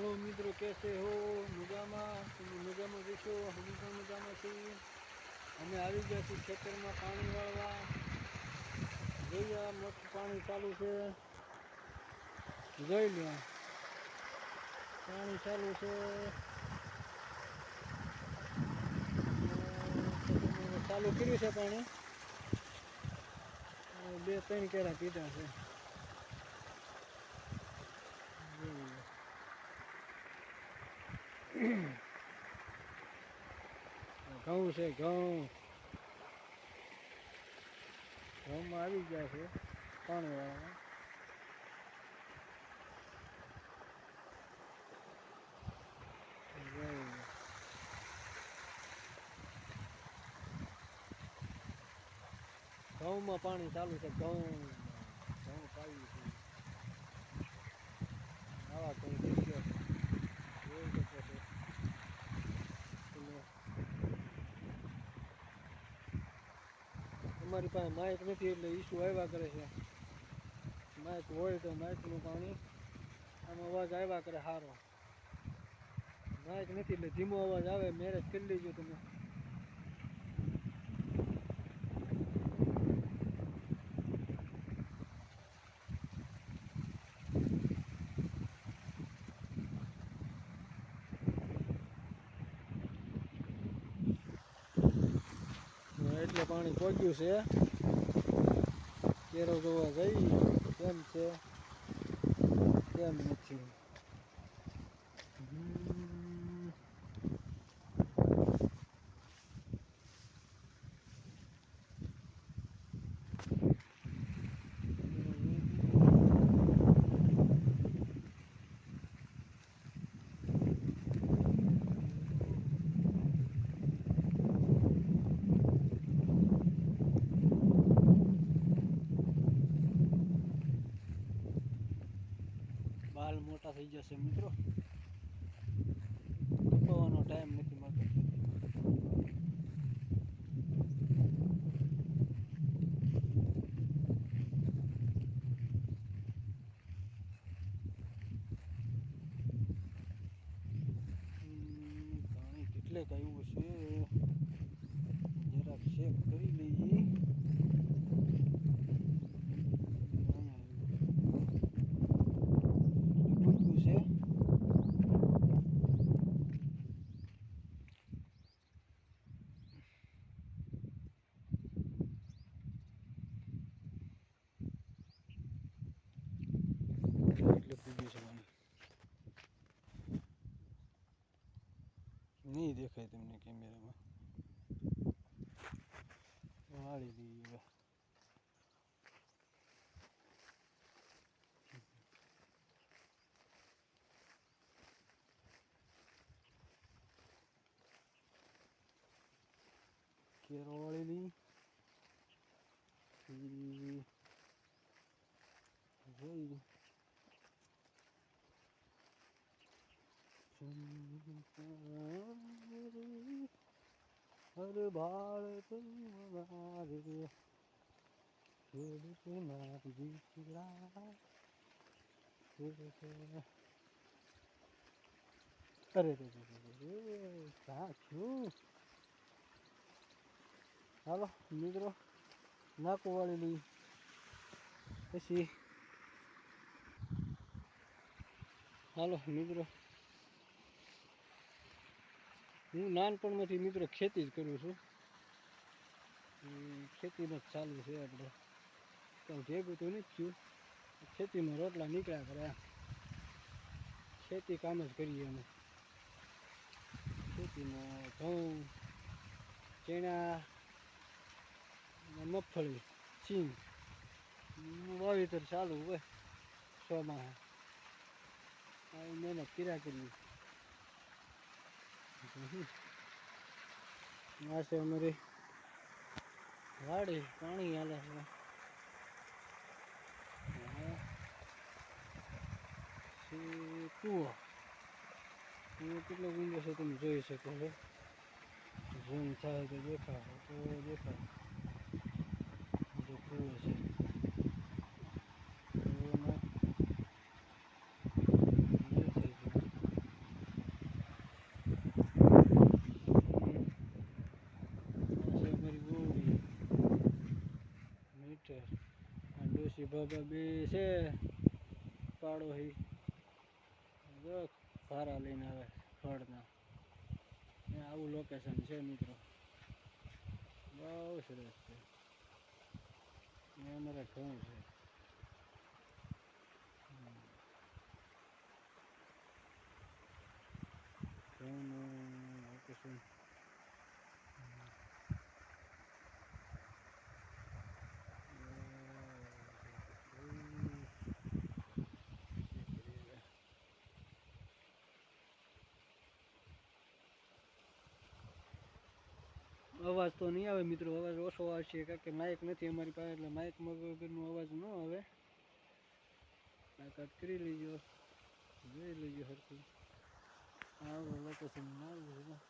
હાલો મિત્રો, કેસે હો? મજામાં? મજામાં જશો હજી પણ મજામાં છીએ. અમે આવી ગયા છીએ ખેતરમાં પાણી વાળવા. જોઈએ આ મસ્ત પાણી ચાલુ છે. જોઈ લો પાણી ચાલુ છે. ચાલુ કર્યું છે પાણી? બે, ત્રણ કેરા પીધા છે જોઈ લો. ઘઉં છે, ઘઉં. ઘઉંમાં આવી ગયા છે પાણી વાળા ઘઉંમાં પાણી ચાલુ છે ઘઉં ઘઉં પાવી છે આવા ઘઉં દેખ્યો જોઈ શકો છો તમે અમારી માઇક નથી એટલે ઈશુ આવ્યા કરે છે? માઇક હોય તો માઇકનું પાણી, આમ અવાજ આવ્યા કરે સારો માઇક નથી એટલે ધીમો અવાજ આવે મેરેજ કરી લેજો તમે હા, એટલે પાણી પહોંચ્યું છે. કેરો જોવા જઈ કેમ છે? કેમ નથી? થઈ જશે મિત્રો. કપાવવાનો ટાઈમ નથી મળતો. પાણી કેટલે કયું છે જરાક ચેક કરી લઈએ અહીંયા આવ્યું. પૂછ્યું છે એટલે પૂછ્યું છે મને નહીં દેખાય તમને કેમેરામાં વાળી દઈએ હવે કેરો વાળેલી પછી જોઈ હર બાળ મારે ખેડૂત. મારી દીકરા અરે રે રે સાચું હાલો, મિત્રો, નાકો વાળી પછી. હાલો, મિત્રો. હું નાનપણમાંથી મિત્રો ખેતી જ કરું છું. ખેતીમાં જ ચાલુ છે આપણે. કંઈ ભેગું તો નથી થયું. ખેતીમાં રોટલા નીકળ્યા કરે. ખેતી કામ જ કરીએ અમે. ખેતીમાં ઘઉં, ચણા મગફળી, ચીંગ. વાવેતર ચાલુ હોય. ચોમાસા આવી મહેનત કર્યા કરીએ. છે અમારી વાડી, પાણી હાલે છે. કૂવો. કૂવો કેટલો ઊંડો છે તમે જોઈ શકો છો. ઝૂમ થાય તો દેખાય તો દેખાય. જો કૂવો છે કૂવોમાં એ થઈ ગયું. બાબા બે છે પાડોશી જો ભારા લઈને આવે ખડના. આવું લોકેશન છે મિત્રો. બહુ સરસ છે. અમારે ઘઉં છે. અવાજ તો નહીં આવે મિત્રો, અવાજ ઓછો આવશે, કારણ કે માઇક નથી અમારી પાસે, એટલે માઇક વગરનો અવાજ ન આવે. કટ કરી લેજો, જોઈ લેજો સરખું આવું લોકેશન મારું